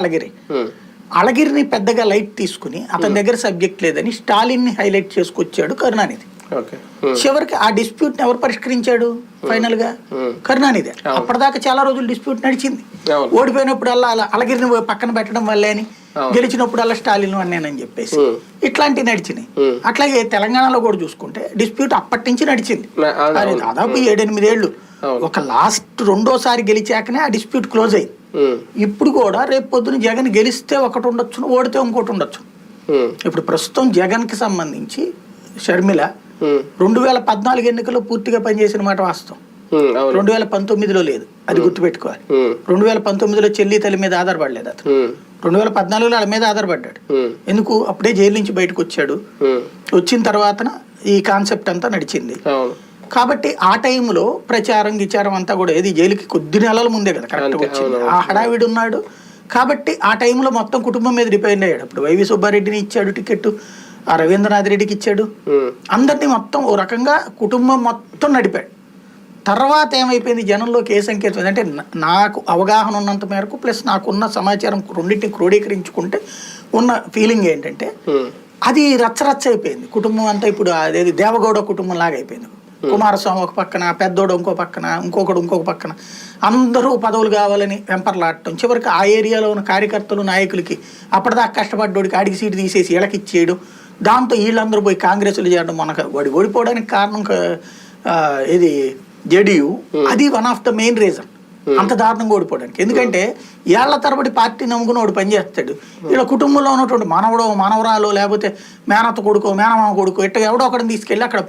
అళగిరి ఉమ్, అళగిరిని పెద్దగా లైట్ తీసుకుని అతని దగ్గర సబ్జెక్ట్ లేదని స్టాలిన్ని హైలైట్ చేసుకొచ్చాడు కరుణానిధి. చివరికి ఆ డిస్ప్యూట్ ఎవరు పరిష్కరించాడు? ఫైనల్గా. కరుణానిధి. అప్పటిదాకా చాలా రోజులు డిస్ప్యూట్ నడిచింది. ఓడిపోయినప్పుడు అలా అలా అలగిరిని పక్కన పెట్టడం వల్లే అని. గెలిచినప్పుడు అలా స్టాలిన్ అన్నానని చెప్పేసి. ఇట్లాంటివి నడిచినాయి. అట్లాగే తెలంగాణలో కూడా చూసుకుంటే డిస్ప్యూట్ అప్పటి నుంచి నడిచింది. దాదాపు ఏడెనిమిది ఏళ్ళు అవును. ఒక లాస్ట్ రెండోసారి గెలిచాకనే ఆ డిస్ప్యూట్ క్లోజ్ అయింది. ఇప్పుడు కూడా రేపు పొద్దున జగన్ గెలిస్తే ఒకటి ఉండొచ్చు ఓడితే ఇంకోటి ఉండొచ్చు. ఇప్పుడు ప్రస్తుతం జగన్కి సంబంధించి షర్మిల రెండు వేల పద్నాలుగు ఎన్నికల్లో పూర్తిగా పనిచేసిన మాట వాస్తవం. రెండు వేల పంతొమ్మిదిలో లేదు. అది గుర్తుపెట్టుకోవాలి. రెండు వేల పంతొమ్మిదిలో చెల్లి తల్లి మీద ఆధారపడలేదు అతను. రెండు వేల పద్నాలుగులో వాళ్ళ మీద ఆధారపడ్డాడు. ఎందుకు? అప్పుడే జైలు నుంచి బయటకు వచ్చాడు. వచ్చిన తర్వాత ఈ కాన్సెప్ట్ అంతా నడిచింది. కాబట్టి ఆ టైంలో ప్రచారం గిచారం అంతా కూడా ఏది జైలుకి కొద్ది నెలల ముందే కదా కరెక్ట్ అంతే, వచ్చింది. ఆ హడావిడి ఉన్నాడు. కాబట్టి ఆ టైంలో మొత్తం కుటుంబం మీద డిపెండ్ అయ్యాడు. అప్పుడు వైవి సుబ్బారెడ్డిని ఇచ్చాడు టికెట్ ఆ రవీంద్రనాథ్ రెడ్డికి ఇచ్చాడు. అందరినీ మొత్తం ఓ రకంగా కుటుంబం మొత్తం నడిపాడు. తర్వాత ఏమైపోయింది? జనంలోకి ఏ సంకేతం. అంటే నాకు అవగాహన ఉన్నంత మేరకు ప్లస్ నాకున్న సమాచారం రెండింటిని క్రోడీకరించుకుంటే ఉన్న ఫీలింగ్ ఏంటంటే అది రచ్చరచ్చ అయిపోయింది. కుటుంబం అంతా ఇప్పుడు అదేది దేవగౌడ కుటుంబం లాగా అయిపోయింది. కుమారస్వామి ఒక పక్కన పెద్దోడు ఇంకో పక్కన ఇంకొకడు ఇంకొక పక్కన. అందరూ పదవులు కావాలని వెంపర్లాడటం చివరికి ఆ ఏరియాలో ఉన్న కార్యకర్తలు నాయకులకి అప్పటిదాకా కష్టపడ్డోడికి ఆడికి సీటు తీసేసి వీళ్ళకి ఇచ్చేయడం. దాంతో వీళ్ళందరూ పోయి కాంగ్రెస్లు చేయడం మనకు వాడి ఓడిపోవడానికి కారణం ఇది జేడీయూ. అది one of the main reason అంత దారుణంగా ఓడిపోవడానికి. ఎందుకంటే ఏళ్ళ తరబడి పార్టీ నమ్ముకుని వాడు పనిచేస్తాడు. వీళ్ళ కుటుంబంలో ఉన్నటువంటి మనవడో మనవరాలు లేకపోతే మేనత్త కొడుకో మేనమామ కొడుకో ఇట్ట ఎవడో ఒకరిని తీసుకెళ్ళి అక్కడ